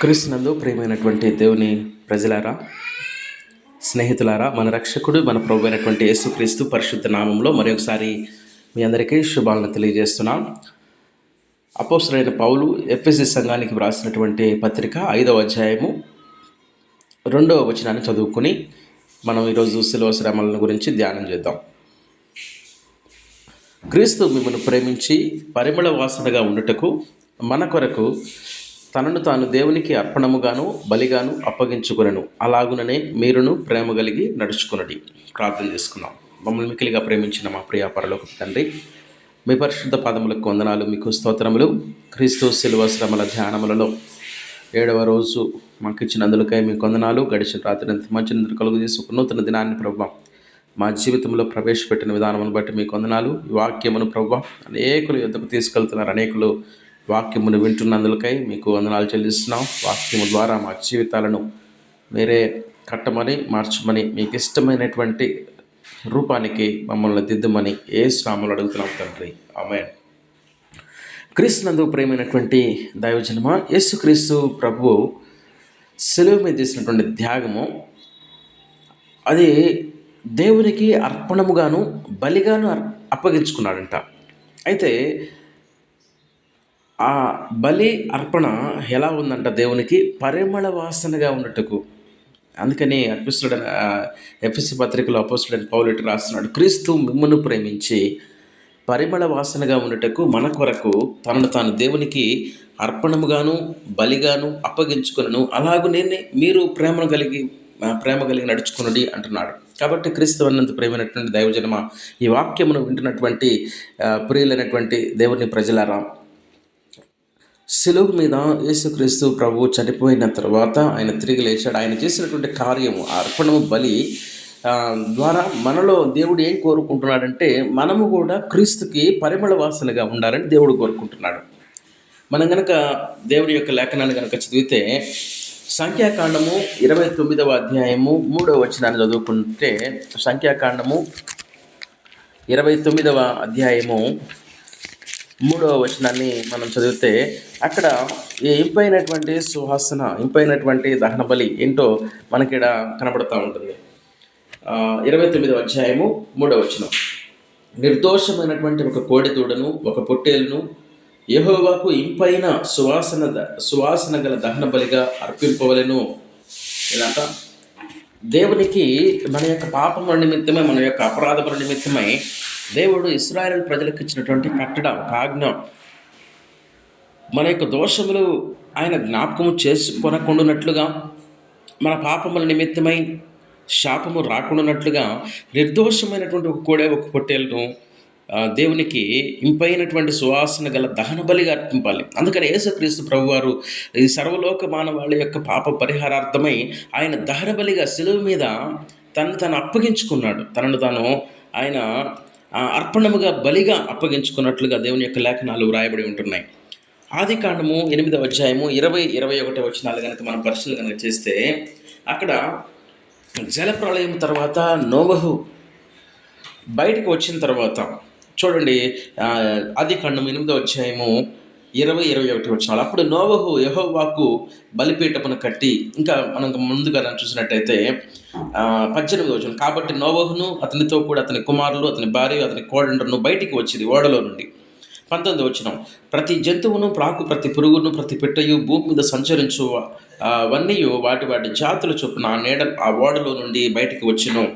క్రీస్తునందు ప్రియమైనటువంటి దేవుని ప్రజలారా స్నేహితులారా మన రక్షకుడు మన ప్రభు అయినటువంటి యేసుక్రీస్తు పరిశుద్ధ నామంలో మరొకసారి మీ అందరికీ శుభాలను తెలియజేస్తున్నాం. అపోసరైన పౌలు ఎఫ్ఎస్సి సంఘానికి వ్రాసినటువంటి పత్రిక ఐదవ అధ్యాయము రెండవ వచనాన్ని చదువుకొని మనం ఈరోజు సిలవ శ్రమలను గురించి ధ్యానం చేద్దాం. క్రీస్తు మిమ్మల్ని ప్రేమించి పరిమళ వాసనగా ఉండుటకు మన కొరకు తనను తాను దేవునికి అర్పణముగాను బలిగాను అప్పగించుకునను. అలాగుననే మీరును ప్రేమ కలిగి నడుచుకునడి. ప్రార్థన చేసుకున్నాం మమ్మల్ని మికిలిగా ప్రేమించిన మా ప్రియ పరలోక తండ్రి మీ పరిశుద్ధ పాదములకు వందనాలు మీకు స్తోత్రములు. క్రీస్తు శిలువ శ్రమల ధ్యానములలో ఏడవ రోజు మాకు ఇచ్చినందులకై మీకు మీ కొందనాలు గడిచిన రాత్రి ఎంత మంచి నిద్ర కలుగు చేసుకున్న నూతన దినాన్ని ప్రభావం మా జీవితంలో ప్రవేశపెట్టిన విధానమును బట్టి మీ కొందనాలు ఈ వాక్యమును ప్రభావ అనేకులు యుద్ధకు తీసుకెళ్తున్నారు. అనేకులు వాక్యమును వింటున్నందులకై మీకు వందనాలు చెల్లిస్తున్నాం. వాక్యము ద్వారా మా జీవితాలను మీరే కట్టమని మార్చమని మీకు ఇష్టమైనటువంటి రూపానికి మమ్మల్ని దిద్దుమని ఏ శ్రామలు అడుగుతున్నాం తండ్రి. ఆమె క్రీస్తునందు ప్రేమైనటువంటి దైవజనమ యేసుక్రీస్తు ప్రభువు సెలవు మీద చేసినటువంటి త్యాగము అది దేవునికి అర్పణముగాను బలిగాను అర్- అప్పగించుకున్నాడంట. అయితే ఆ బలి అర్పణ ఎలా ఉందంట దేవునికి? పరిమళ వాసనగా ఉన్నట్టుకు అందుకని అపిస్తుడు ఎఫ్ఎస్సి పత్రికలో అపోస్తుడని పౌలెట్ రాస్తున్నాడు క్రీస్తు మిమ్మల్ని ప్రేమించి పరిమళ వాసనగా ఉన్నట్టుకు మన కొరకు తనను తాను దేవునికి అర్పణముగాను బలిగాను అప్పగించుకును అలాగు నేనే మీరు ప్రేమను కలిగి ప్రేమ కలిగి నడుచుకునుడి అంటున్నాడు. కాబట్టి క్రీస్తు అన్నంత ప్రేమైనటువంటి దైవజనమ? ఈ వాక్యమును వింటున్నటువంటి ప్రియులైనటువంటి దేవుని ప్రజలారా సెలువు మీద యేసుక్రీస్తు ప్రభు చనిపోయిన తర్వాత ఆయన తిరిగి లేచాడు. ఆయన చేసినటువంటి కార్యము అర్పణము బలి ద్వారా మనలో దేవుడు ఏం కోరుకుంటున్నాడంటే మనము కూడా క్రీస్తుకి పరిమళ వాసనగా ఉండాలని దేవుడు కోరుకుంటున్నాడు. మనం గనక దేవుడి యొక్క లేఖనాన్ని కనుక చదివితే సంఖ్యాకాండము ఇరవై తొమ్మిదవ అధ్యాయము మూడవ వచనాన్ని చదువుకుంటే సంఖ్యాకాండము ఇరవై తొమ్మిదవ అధ్యాయము మూడవ వచనాన్ని మనం చదివితే అక్కడ ఈ ఇంపైనటువంటి సుహాసన ఇంపైనటువంటి దహన బలి ఏంటో మనకి ఇక్కడ కనబడుతూ ఉంటుంది. ఇరవై తొమ్మిదవ అధ్యాయము మూడవ వచనం. నిర్దోషమైనటువంటి ఒక కోడి దూడను ఒక పొట్టేలును యహోవాకు ఇంపైన సువాసన ద- సువాసన గల దహన బలిగా అర్పింపవలను. ఇదంట. దేవునికి మన యొక్క పాపముల నిమిత్తమై మన యొక్క అపరాధముల నిమిత్తమై దేవుడు ఇస్రాయల్ ప్రజలకు ఇచ్చినటువంటి కట్టడ ఒక ఆజ్ఞ మన యొక్క దోషములు ఆయన జ్ఞాపకము చేసుకొనకుండానట్లుగా మన పాపముల నిమిత్తమై శాపము రాకుండానట్లుగా నిర్దోషమైనటువంటి ఒక కోడే ఒక పొట్టేలను దేవునికి ఇంపైనటువంటి సువాసన గల దహన బలిగా అర్పింపాలి. అందుకని యేసుక్రీస్తు ప్రభువారు ఈ సర్వలోక మానవాళి యొక్క పాప పరిహారార్థమై ఆయన దహన బలిగా సెలువు మీద తను తను అప్పగించుకున్నాడు. తనను తాను ఆయన అర్పణముగా బలిగా అప్పగించుకున్నట్లుగా దేవుని యొక్క లేఖనాలు వ్రాయబడి ఉంటున్నాయి. ఆది కాండము ఎనిమిదవ అధ్యాయము ఇరవై ఇరవై ఒకటి వచనాలు కనుక మనం పరిశీలన కనుక చేస్తే అక్కడ జలప్రళయం తర్వాత నోవహు బయటకు వచ్చిన తర్వాత చూడండి ఆది కాండం ఎనిమిదవ అధ్యాయము ఇరవై ఇరవై ఒకటి వచ్చినాడు అప్పుడు నోవహు యహోవాకు బలిపీఠమును కట్టి ఇంకా మనం ముందుగా చూసినట్టయితే పద్దెనిమిది వచ్చిన కాబట్టి నోవహును అతనితో కూడా అతని కుమారులు అతని భార్య అతని కోడండ్రను బయటికి వచ్చింది ఓడలో నుండి. పంతొమ్మిది వచ్చిన. ప్రతి జంతువును ప్రాకు ప్రతి పురుగును ప్రతి పిట్టయు భూమి మీద సంచరించు అవన్నీ వాటి వాటి జాతుల చొప్పున ఆ నీడ ఆ ఓడలో నుండి బయటకు వచ్చును.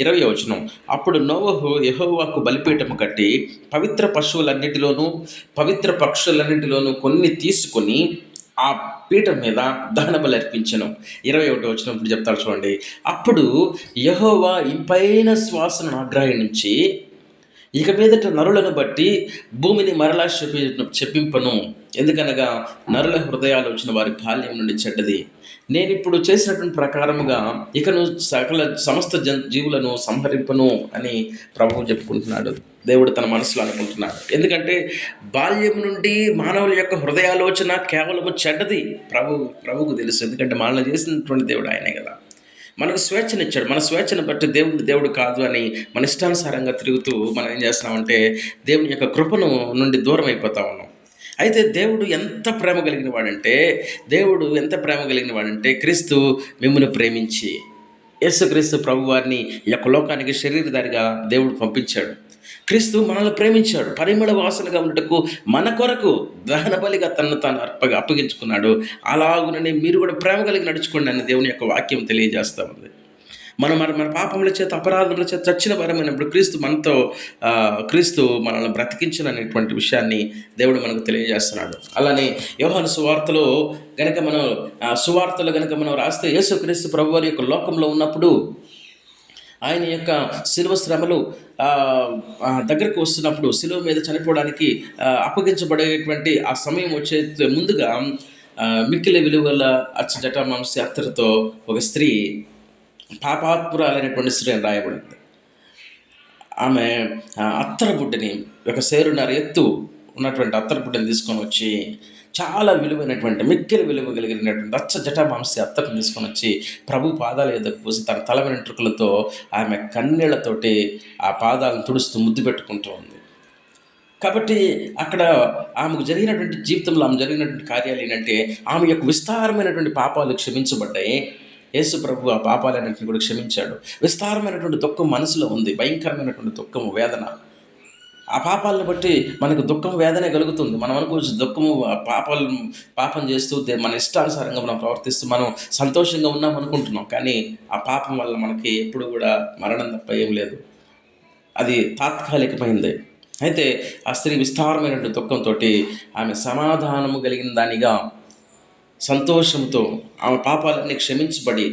ఇరవై వచనం అప్పుడు నోవహు యహోవాకు బలిపీఠము కట్టి పవిత్ర పశువులన్నిటిలోనూ పవిత్ర పక్షులన్నిటిలోనూ కొన్ని తీసుకొని ఆ పీఠం మీద దహనబలి అర్పించను. ఇరవై ఒకటి వచ్చినప్పుడు చెప్తారు చూడండి. అప్పుడు యహోవా ఇంపైన శ్వాసను ఆగ్రహించి ఇక మీదట నరులను బట్టి భూమిని మరలా చెప్పి చెప్పింపను. ఎందుకనగా నరుల హృదయాలు వచ్చిన వారి బాల్యం నుండి చెడ్డది. నేను ఇప్పుడు చేసినటువంటి ప్రకారముగా ఇకను సకల సమస్త జన్ జీవులను సంహరింపను అని ప్రభువు చెప్పుకుంటున్నాడు. దేవుడు తన మనసులో అనుకుంటున్నాడు. ఎందుకంటే బాల్యం నుండి మానవుల యొక్క హృదయాలోచన కేవలము చెడ్డది. ప్రభు ప్రభువుకు తెలుసు. ఎందుకంటే మనల్ని చేసినటువంటి దేవుడు ఆయనే కదా. మనకు స్వేచ్ఛనిచ్చాడు. మన స్వేచ్ఛను బట్టి దేవుడు దేవుడు కాదు అని మన ఇష్టానుసారంగా తిరుగుతూ మనం ఏం చేస్తున్నామంటే దేవుని యొక్క కృపను నుండి దూరం అయిపోతా ఉన్నాం. అయితే దేవుడు ఎంత ప్రేమ కలిగిన వాడంటే దేవుడు ఎంత ప్రేమ కలిగిన వాడంటే క్రీస్తు మిమ్మల్ని ప్రేమించి యేసుక్రీస్తు ప్రభువారిని ఈ యొక్క లోకానికి శరీరధారిగా దేవుడు పంపించాడు. క్రీస్తు మనల్ని ప్రేమించాడు. పరిమళ వాసనగా ఉండటకు మన కొరకు దహన బలిగా తనను తాను అర్పగా అప్పగించుకున్నాడు. అలాగునని మీరు కూడా ప్రేమ కలిగి నడుచుకోండి అని దేవుని యొక్క వాక్యం తెలియజేస్తూ ఉంది. మనం మన మన పాపముల చేత అపరాధముల చేత చచ్చిన వరమైనప్పుడు క్రీస్తు మనతో క్రీస్తు మనల్ని బ్రతికించిన అనేటువంటి విషయాన్ని దేవుడు మనకు తెలియజేస్తున్నాడు. అలానే యోహాను సువార్తలో గనక మనం సువార్తలు గనక మనం రాస్తే యేసు క్రీస్తు ప్రభు యొక్క లోకంలో ఉన్నప్పుడు ఆయన యొక్క శిలువ శ్రమలు దగ్గరకు వస్తున్నప్పుడు శిలువ మీద చనిపోవడానికి అప్పగించబడేటువంటి ఆ సమయం వచ్చే ముందుగా ఆ, మిక్కిలి విలువల అచ్చ జటామాంసి అత్తరితో ఒక స్త్రీ పాపాత్మురాలైనటువంటి స్త్రీ అని రాయబడింది. ఆమె అత్తర బుడ్డని ఒక సేరున్నర ఎత్తు ఉన్నటువంటి అత్తర బుడ్డని తీసుకొని వచ్చి చాలా విలువైనటువంటి మిక్కిలి విలువ కలిగినటువంటి అచ్చ జటామాంసి అత్తకు తీసుకొని వచ్చి ప్రభు పాదాల ఎద్దకు పోసి తన తల వెంట్రుకలతో ఆమె కన్నీళ్ళతోటి ఆ పాదాలను తుడుస్తూ ముద్దు పెట్టుకుంటూ ఉంది. కాబట్టి అక్కడ ఆమెకు జరిగినటువంటి జీవితంలో ఆమె జరిగినటువంటి కార్యాలు ఏంటంటే ఆమె యొక్క విస్తారమైనటువంటి పాపాలు క్షమించబడ్డాయి. యేసు ప్రభు ఆ పాపాలన్నింటిని కూడా క్షమించాడు. విస్తారమైనటువంటి దుఃఖం మనసులో ఉంది. భయంకరమైనటువంటి దుఃఖం వేదన. ఆ పాపాలను బట్టి మనకు దుఃఖం వేదనే కలుగుతుంది. మనం అనుకోవచ్చు దుఃఖము పాపాలు పాపం చేస్తూ మన ఇష్టానుసారంగా మనం ప్రవర్తిస్తూ మనం సంతోషంగా ఉన్నాం అనుకుంటున్నాం. కానీ ఆ పాపం వల్ల మనకి ఎప్పుడు కూడా మరణం తప్ప ఏం లేదు. అది తాత్కాలికమైంది. అయితే ఆ స్త్రీ విస్తారమైనటువంటి దుఃఖంతో ఆమె సమాధానము కలిగిన దానిగా సంతోషంతో ఆమె పాపాలన్నీ క్షమించబడి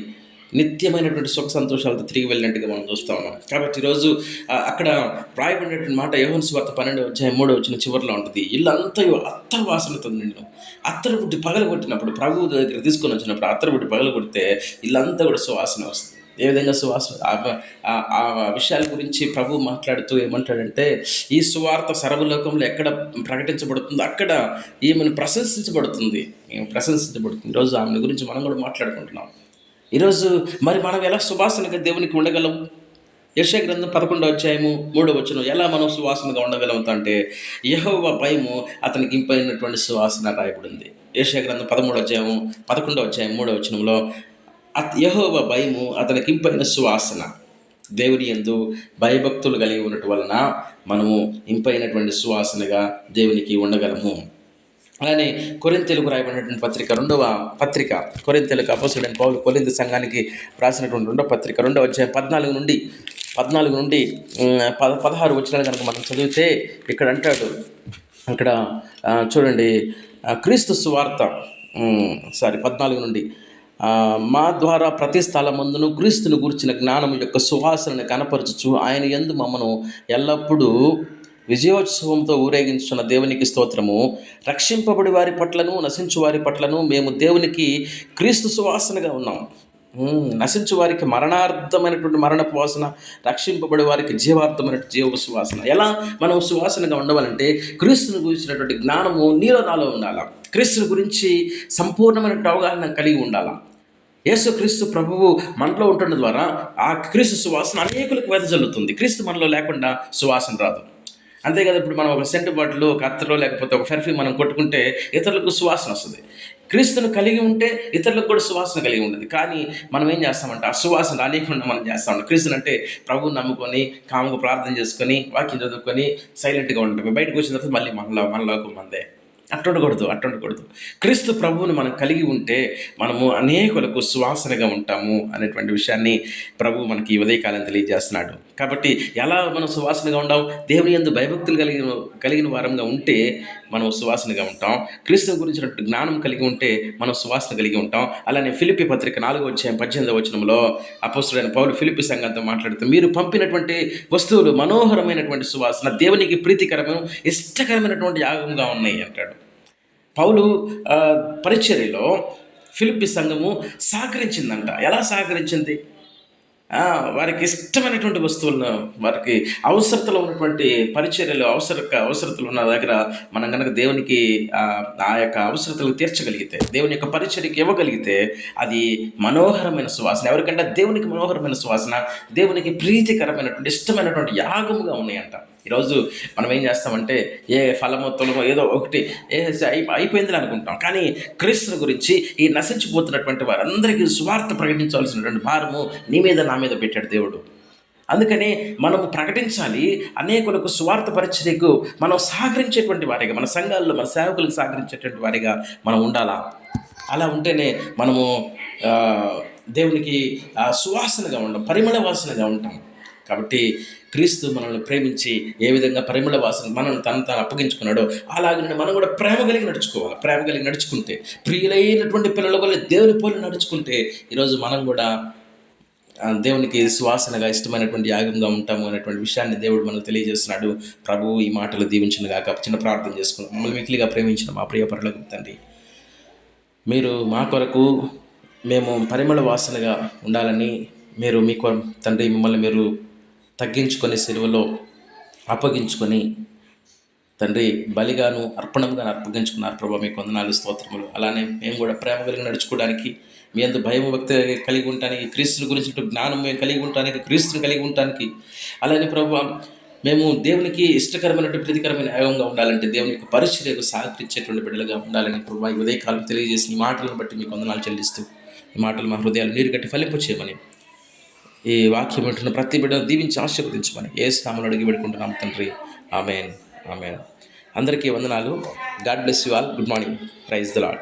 నిత్యమైనటువంటి సుఖ సంతోషాలతో తిరిగి వెళ్ళినట్టుగా మనం చూస్తూ ఉన్నాం. కాబట్టి ఈరోజు అక్కడ రాయబడినటువంటి మాట యోహన్స్ వార్త పన్నెండు వచ్చాయి మూడో వచ్చిన చివరిలో ఉంటుంది. ఇల్లంతా అత్తర వాసనతో నిండు అత్తర బుడ్డి పగల కొట్టినప్పుడు ప్రభు దగ్గర తీసుకొని వచ్చినప్పుడు అత్తరు బుడ్డి పగలు కొడితే ఇల్లంతా కూడా సువాసన వస్తుంది. ఏ విధంగా సువాసన? ఆ- విషయాల గురించి ప్రభు మాట్లాడుతూ ఏమంటాడంటే ఈ సువార్త సర్వలోకంలో ఎక్కడ ప్రకటించబడుతుందో అక్కడ ఈమెను ప్రశంసించబడుతుంది. ప్రశంసించబడుతుంది. ఈరోజు ఆమె గురించి మనం కూడా మాట్లాడుకుంటున్నాం. ఈరోజు మరి మనం ఎలా సువాసనగా దేవునికి ఉండగలం? యశ గ్రంథం పదకొండో అధ్యాయము మూడో వచ్చిన ఎలా మనం సువాసనగా ఉండగలుగుతామంటే యహోవ భయము అతనికి ఇంపైనటువంటి సువాసన రాయబడింది. యశ గ్రంథం పదమూడో అధ్యాయము పదకొండో అధ్యాయం మూడో వచనంలో అత్ యహోవ భయము అతనికి ఇంపైన సువాసన. దేవుని యందు భయభక్తులు కలిగి ఉండటం వలన మనము ఇంపైనటువంటి సువాసనగా దేవునికి ఉండగలము. అలానే కొరింతెలుగు రాయబడినటువంటి పత్రిక రెండవ పత్రిక కొరింతెలుగు అపోసుడైన పౌలు కొరింత సంఘానికి రాసినటువంటి రెండవ పత్రిక రెండవ అధ్యాయం పద్నాలుగు నుండి పద్నాలుగు నుండి పద పదహారు వచ్చిన కనుక మనం చదివితే ఇక్కడ అంటాడు అక్కడ చూడండి క్రీస్తు సువార్త సారీ పద్నాలుగు నుండి మా ద్వారా ప్రతి స్థలమందును క్రీస్తును గురించిన జ్ఞానం యొక్క సువాసనను కనపరచుచు ఆయన ఎందు మమ్మను ఎల్లప్పుడూ విజయోత్సవంతో ఊరేగించున్న దేవునికి స్తోత్రము. రక్షింపబడి వారి పట్లను నశించు వారి పట్లను మేము దేవునికి క్రీస్తు సువాసనగా ఉన్నాం. నశించు వారికి మరణార్థమైనటువంటి మరణపు వాసన రక్షింపబడే వారికి జీవార్థమైన జీవ సువాసన. ఎలా మనం సువాసనగా ఉండవాలంటే క్రీస్తుని గురించినటువంటి జ్ఞానము నీలో నాలో ఉండాలా? క్రీస్తుని గురించి సంపూర్ణమైనటువంటి అవగాహన కలిగి ఉండాలా? యేసు క్రీస్తు ప్రభువు మనలో ఉండటం ద్వారా ఆ క్రీస్తు సువాసన అనేకులకు వెదజల్లుతుంది క్రీస్తు మనలో లేకుండా సువాసన రాదు. అంతే కదా ఇప్పుడు మనం ఒక సెంటు బాటిల్ ఒక అత్తలో లేకపోతే ఒక పెర్ఫ్యూమ్ మనం కొట్టుకుంటే ఇతరులకు సువాసన వస్తుంది. క్రీస్తును కలిగి ఉంటే ఇతరులకు కూడా సువాసన కలిగి ఉంటుంది. కానీ మనం ఏం చేస్తామంటే ఆ సువాసన రానియకుండా మనం చేస్తాం క్రీస్తుని అంటే ప్రభువు నమ్ముకొని కాముకు ప్రార్థన చేసుకొని వాక్యం చదువుకొని సైలెంట్గా ఉంటాం బయటకు వచ్చిన తర్వాత మళ్ళీ మనలో మనలోకి మందే. అట్టుండకూడదు అట్టుండకూడదు. క్రీస్తు ప్రభువుని మనం కలిగి ఉంటే మనము అనేకులకు సువాసనగా ఉంటాము అనేటువంటి విషయాన్ని ప్రభు మనకి ఈ ఉదయకాలం తెలియజేస్తున్నాడు. కాబట్టి ఎలా మనం సువాసనగా ఉండాం? దేవుని యందు భయభక్తులు కలిగిన కలిగిన వారంగా ఉంటే మనం సువాసనగా ఉంటాం. క్రీస్తు గురించినటువంటి జ్ఞానం కలిగి ఉంటే మనం సువాసన కలిగి ఉంటాం. అలానే ఫిలిపి పత్రిక నాలుగో వచ్చాయం పద్దెనిమిదవ వచనంలో అపోస్తుడైన పౌలు ఫిలిపి సంఘంతో మాట్లాడుతూ మీరు పంపినటువంటి వస్తువులు మనోహరమైనటువంటి సువాసన దేవునికి ప్రీతికరమైన ఇష్టకరమైనటువంటి యాగంగా ఉన్నాయి అంటాడు. పౌలు పరిచర్యలో ఫిలిప్పి సంఘము సహకరించిందంట. ఎలా సహకరించింది? వారికి ఇష్టమైనటువంటి వస్తువులను వారికి అవసరతలో ఉన్నటువంటి పరిచర్యలు అవసర అవసరతలు ఉన్న దగ్గర మనం కనుక దేవునికి ఆ, ఆ యొక్క అవసరతలు తీర్చగలిగితే దేవుని యొక్క పరిచర్యకి ఇవ్వగలిగితే అది మనోహరమైన సువాసన. ఎవరికంటే దేవునికి మనోహరమైన సువాసన దేవునికి ప్రీతికరమైనటువంటి ఇష్టమైనటువంటి యాగముగా ఉన్నాయంట. ఈరోజు మనం ఏం చేస్తామంటే ఏ ఫలమో తొలమో ఏదో ఒకటి ఏ అయిపోయిందని అయిపోయింది అనుకుంటాం. కానీ క్రీస్తుని గురించి ఈ నశించిపోతున్నటువంటి వారందరికీ సువార్త ప్రకటించవలసినటువంటి భారము నీ మీద నా మీద పెట్టాడు దేవుడు. అందుకనే మనము ప్రకటించాలి. అనేకులకు స్వార్థ పరిచర్యకు మనం సహకరించేటువంటి వారిగా మన సంఘాల్లో మన సేవకులకు సహకరించేటువంటి వారిగా మనం ఉండాలా? అలా ఉంటేనే మనము దేవునికి సువాసనగా ఉంటాం పరిమళ వాసనగా ఉంటాం. కాబట్టి క్రీస్తు మనల్ని ప్రేమించి ఏ విధంగా పరిమళ వాసన మనల్ని తను తాను అప్పగించుకున్నాడో అలాగే మనం కూడా ప్రేమ కలిగి నడుచుకోవాలి. ప్రేమ కలిగి నడుచుకుంటే ప్రియులైనటువంటి పిల్లల వల్ల దేవుని పోలి నడుచుకుంటే ఈరోజు మనం కూడా దేవునికి సువాసనగా ఇష్టమైనటువంటి యాగంగా ఉంటాము అనేటువంటి విషయాన్ని దేవుడు మనకు తెలియజేస్తున్నాడు. ప్రభు ఈ మాటలు దీవించిన గాక. చిన్న ప్రార్థన చేసుకున్నాం మమ్మల్ని మిక్కిలిగా ప్రేమించిన మా ప్రియ పరులకు తండ్రి మీరు మా కొరకు మేము పరిమళ వాసనగా ఉండాలని మీరు మీ కొ తండ్రి మిమ్మల్ని మీరు తగ్గించుకొని సెలవులో అప్పగించుకొని తండ్రి బలిగాను అర్పణంగాను అర్పగించుకున్నారు. ప్రభావ మీకు వందనాలు స్తోత్రములు. అలానే మేము కూడా ప్రేమ కలిగి నడుచుకోవడానికి మీ అందు భయం భక్తి కలిగి ఉండటానికి క్రీస్తుని గురించి జ్ఞానం మేము కలిగి ఉండటానికి క్రీస్తుని కలిగి ఉండటానికి. అలానే ప్రభావ మేము దేవునికి ఇష్టకరమైనటువంటి ప్రతికరమైన యాగంగా ఉండాలంటే దేవుని యొక్క పరిచర్యకు సహకరించేటువంటి బిడ్డలుగా ఉండాలని ప్రభావ ఈ ఉదయకాలం తెలియజేసిన మాటలను బట్టి మీకు వందనాలు చెల్లిస్తూ ఈ మాటలు మా హృదయాలు నీరు కట్టి ఫలింపు చేయమని ఈ వాక్యం వింటున్న ప్రతి బిడ్డను దీవించి ఆశీర్వదించమని ఏ స్థానంలో అడిగి పెట్టుకుంటున్నాం తండ్రి. ఆమెన్. ఆమెన్. అందరికీ వందనాలు. God bless you all. Good morning. Praise the Lord